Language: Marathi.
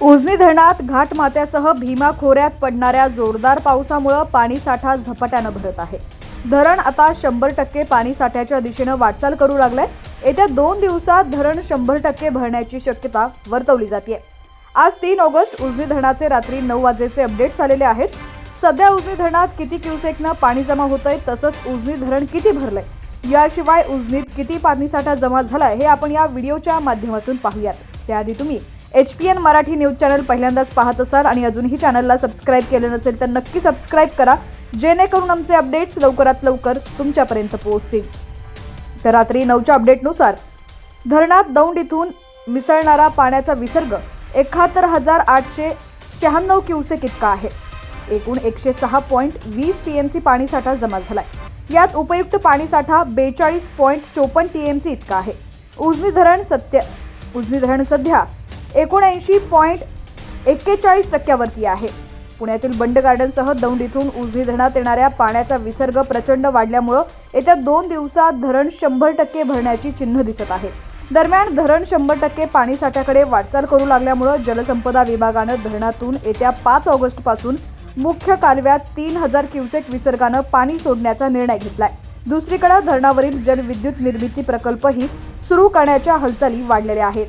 उजनी धरणात घाटमात्यासह भीमा खोऱ्यात पडणाऱ्या जोरदार पावसामुळं पाणीसाठा झपाट्यानं भरत आहे. धरण आता शंभर टक्के पाणीसाठ्याच्या दिशेनं वाटचाल करू लागलंय. येत्या दोन दिवसात धरण शंभर टक्के भरण्याची शक्यता वर्तवली जाते आज तीन ऑगस्ट उजनी धरणाचे रात्री नऊ वाजेचे अपडेट्स आलेले आहेत. सध्या उजनी धरणात किती क्युसेकनं पाणी जमा होतंय तसंच उजनी धरण किती भरलंय? याशिवाय उजनीत किती पाणीसाठा जमा झालाय हे आपण या व्हिडिओच्या माध्यमातून पाहूयात. त्याआधी तुम्ही H P N Marathi news channel पहिल्यांदाच पाहत असाल आणि अजूनही चॅनलला सबस्क्राईब केलं नसेल तर नक्की सबस्क्राईब करा. जेणेकरून आमचे अपडेट्स लवकरात लवकर तुमच्यापर्यंत पोहोचतील. तर रात्री नऊच्या अपडेटनुसार धरणात दौंड इथून मिसळणारा पाण्याचा विसर्ग एकाहत्तर हजार आठशे शहाण्णव क्युसेक इतका आहे. एकूण एकशे सहा पॉईंट वीस टी एम सी पाणीसाठा जमा झाला आहे यात उपयुक्त पाणीसाठा बेचाळीस पॉईंट चोपन्न टी एम सी इतका आहे. उजनी धरण सत्य उजनी धरण सध्या एकोणऐंशी पॉईंट एक्केचाळीस टक्क्यावरती आहे. पुण्यातील बंड गार्डनसह दौंड इथून उजनी धरणात येणाऱ्या पाण्याचा विसर्ग प्रचंड वाढल्यामुळं येत्या दोन दिवसात धरण शंभर टक्के भरण्याची चिन्ह दिसत आहे. दरम्यान धरण शंभर टक्के पाणीसाठ्याकडे वाटचाल करू लागल्यामुळं जलसंपदा विभागानं धरणातून येत्या पाच ऑगस्टपासून मुख्य कालव्यात तीन हजार क्युसेक विसर्गानं पाणी सोडण्याचा निर्णय घेतलाय. दुसरीकडे धरणावरील जलविद्युत निर्मिती प्रकल्पही सुरू करण्याच्या हालचाली वाढलेल्या आहेत.